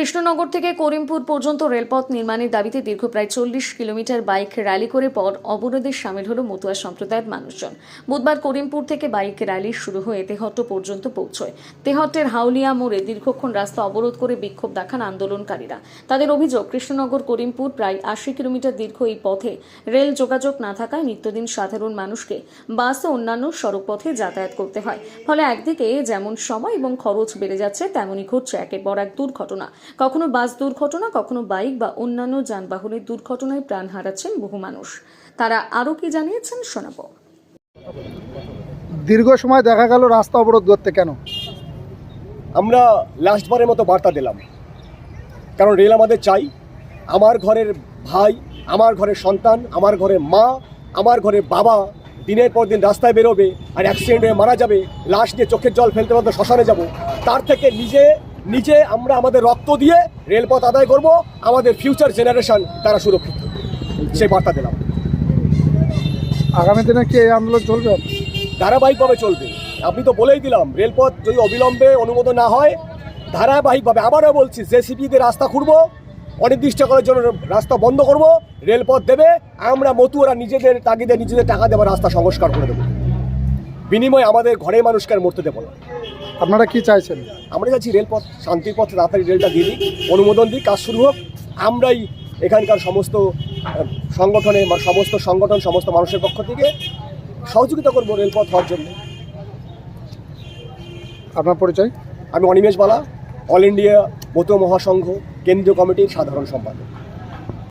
কৃষ্ণনগর থেকে করিমপুর পর্যন্ত রেলপথ নির্মাণের দাবিতে দীর্ঘ প্রায় চল্লিশ কিলোমিটার বাইক র্যালি করে পর অবরোধে সামিল হল মতুয়া সম্প্রদায়ের মানুষজন। বুধবার করিমপুর থেকে বাইক র্যালি শুরু হয়ে তেহট্ট পর্যন্ত পৌঁছয়। তেহট্টের হাউলিয়া মোড়ে দীর্ঘক্ষণ রাস্তা অবরোধ করে বিক্ষোভ দেখান আন্দোলনকারীরা। তাদের অভিযোগ, কৃষ্ণনগর, করিমপুর প্রায় আশি কিলোমিটার দীর্ঘ এই পথে রেল যোগাযোগ না থাকায় নিত্যদিন সাধারণ মানুষকে বাস ও অন্যান্য সড়ক পথে যাতায়াত করতে হয়। ফলে একদিকে যেমন সময় এবং খরচ বেড়ে যাচ্ছে তেমনই ঘটছে একের পর এক দুর্ঘটনা। কখনো বাস দুর্ঘটনা কখনো বাইক বা অন্যান্য যানবাহনের দুর্ঘটনায় প্রাণ হারাচ্ছেন বহু মানুষ। তারা আরও কি জানিয়েছেন শোনাবো। দীর্ঘ সময় দেখা গেল রাস্তা অবরোধ করতে কেন? আমরা লাস্টবারের মতো বার্তা দিলাম। কারণ রেল আমাদের চাই। আমার ঘরের ভাই আমার ঘরের সন্তান আমার ঘরের মা আমার ঘরের বাবা দিনের পর দিন রাস্তায় বেরোবে আর অ্যাক্সিডেন্ট হয়ে মারা যাবে লাশ দিয়ে চোখের জল ফেলতে ফেলতে শ্মশানে যাব। তার থেকে নিজে নিজে আমরা আমাদের রক্ত দিয়ে রেলপথ আদায় করব আমাদের ফিউচার জেনারেশন তারা সুরক্ষিত। সেই বার্তা দিলাম। আগামী দিনে কি এই আন্দোলন চলবে? ধারাবাহিকভাবে চলবে। আপনি তো বলেই দিলাম রেলপথ যদি অবিলম্বে অনুমোদন না হয় ধারাবাহিকভাবে আবারও বলছি জেসিপি দিয়ে রাস্তা খুঁড়বো অনির্দিষ্টকালের জন্য রাস্তা বন্ধ করব রেলপথ দেবে আমরা মতুয়ারা নিজেদের তাগিদে নিজেদের টাকা দেবো রাস্তা সংস্কার করে দেবো। বিনিময়ে আমাদের ঘরের মানুষকে আর মরতে দেবো না। আপনারা কি চাইছেন? আমরা যাচ্ছি রেলপথ শান্তির পথে তাড়াতাড়ি রেলটা দিয়ে দিই অনুমোদন দিই কাজ শুরু হোক। আমরাই এখানকার সমস্ত সংগঠনে বা সমস্ত সংগঠন সমস্ত মানুষের পক্ষ থেকে সহযোগিতা করব রেলপথ হওয়ার জন্য। আপনার পরিচয়? আমি অনিমেষ বালা অল ইন্ডিয়া মতো মহাসংঘ কেন্দ্রীয় কমিটির সাধারণ সম্পাদক।